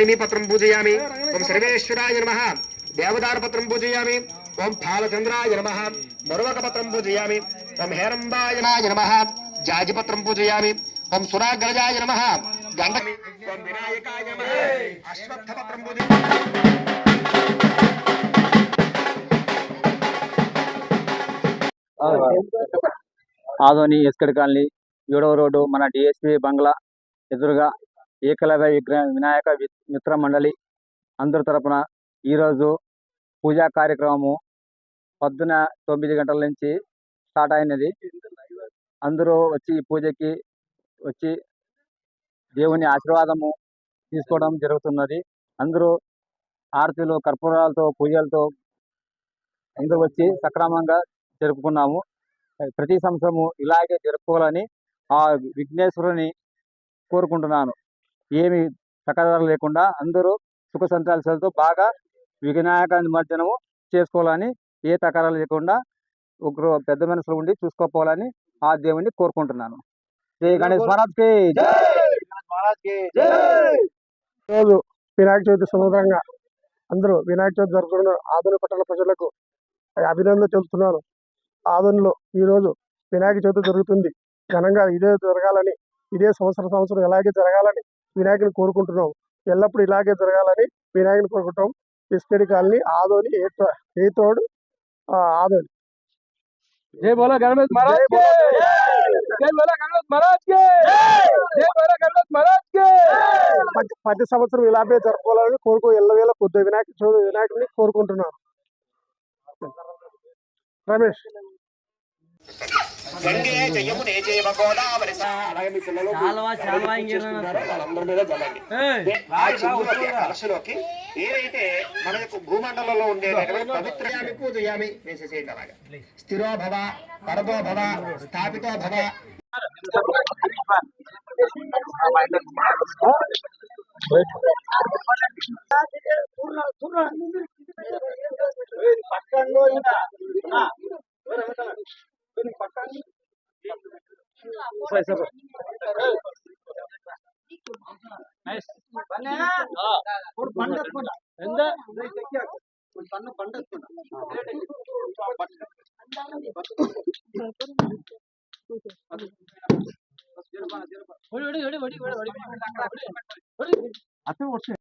లక్ష్మీపత్రం పూజయామి. ఓం సర్వేశ్వరాయ నమ. దేవదార పత్రం పూజయామి. ఓం ఫాలచంద్రాయ నమ. మరువక పత్రం పూజయామి. ఓం హేరంబాయనాయ నమ. జాజిపత్రం పూజయామి. ఓం సురాగ్రజాయ నమ. గండ ఓం వినాయకాయ నమ. అశ్వత్థ పత్రం పూజయామి ఆదోని ఎస్కడ్ కాలనీ ఏడవ రోడ్డు మన డిఎస్పి బంగ్లా ఎదురుగా ఏకలవ్య విగ్రహ వినాయక వి- మిత్ర మండలి అందరి తరపున ఈరోజు పూజా కార్యక్రమము పొద్దున తొమ్మిది గంటల నుంచి స్టార్ట్ అయినది. అందరూ వచ్చి ఈ పూజకి వచ్చి దేవుని ఆశీర్వాదము తీసుకోవడం జరుగుతున్నది. అందరూ ఆరతిలు కర్పూరాలతో పూజలతో అందరూ వచ్చి సక్రమంగా జరుపుకున్నాము. ప్రతి సంవత్సరము ఇలాగే జరుపుకోవాలని ఆ విఘ్నేశ్వరుని కోరుకుంటున్నాను. ఏమి తకరారు లేకుండా అందరూ సుఖ సంతోషాలతో బాగా వినాయక నిమజ్జనము చేసుకోవాలని ఏ తకరాలు లేకుండా ఒకరు పెద్ద మనసులో ఉండి చూసుకోపోవాలని ఆ దేవుణ్ణి కోరుకుంటున్నాను. శ్రీ గణేష్ మహారాజ్కి రోజు వినాయక చవితి సందర్భంగా అందరూ వినాయక చవితి జరుపుకున్న ఆదరణ పట్టణ ప్రజలకు అభినందనలు తెలుపుతున్నాను. ఆదరణలో ఈ రోజు వినాయక చవితి జరుగుతుంది. ఘనంగా ఇదే జరగాలని ఇదే సంవత్సరం సంవత్సరం ఎలాగే జరగాలని వినాయకుని కోరుకుంటున్నాం. ఎల్లప్పుడూ ఇలాగే జరగాలని వినాయకుని కోరుకుంటాం ఇస్కడి కాలనీ ఆదోని ఏతోడు ఆదోని. జై బోలో గణేష్ జై బోలో జై బోలో గణేష్ మహారాజ్ జై! బోలో గణేష్ మహారాజ్ ప్రతి సంవత్సరం ఇలాగే జరుపుకోవాలని కోరుకో ఎల్లవేళ కొద్ది వినాయక చవితి వినాయకుడిని కోరుకుంటున్నాను. రమేష్. గంగే జయమునే జయమ గోదావరి అలాగే మీ పిల్లలు వాళ్ళందరి మీద చల్లండి ఆ చెంబులోకి, ఆ కలశలోకి ఏదైతే మన యొక్క భూమండలంలో ఉండేటటువంటి పవిత్రయామి పూజయామి వేసేసేయండి అలాగా. స్థిరో భవ పరదో భవ స్థాపితో భవ అటు వచ్చి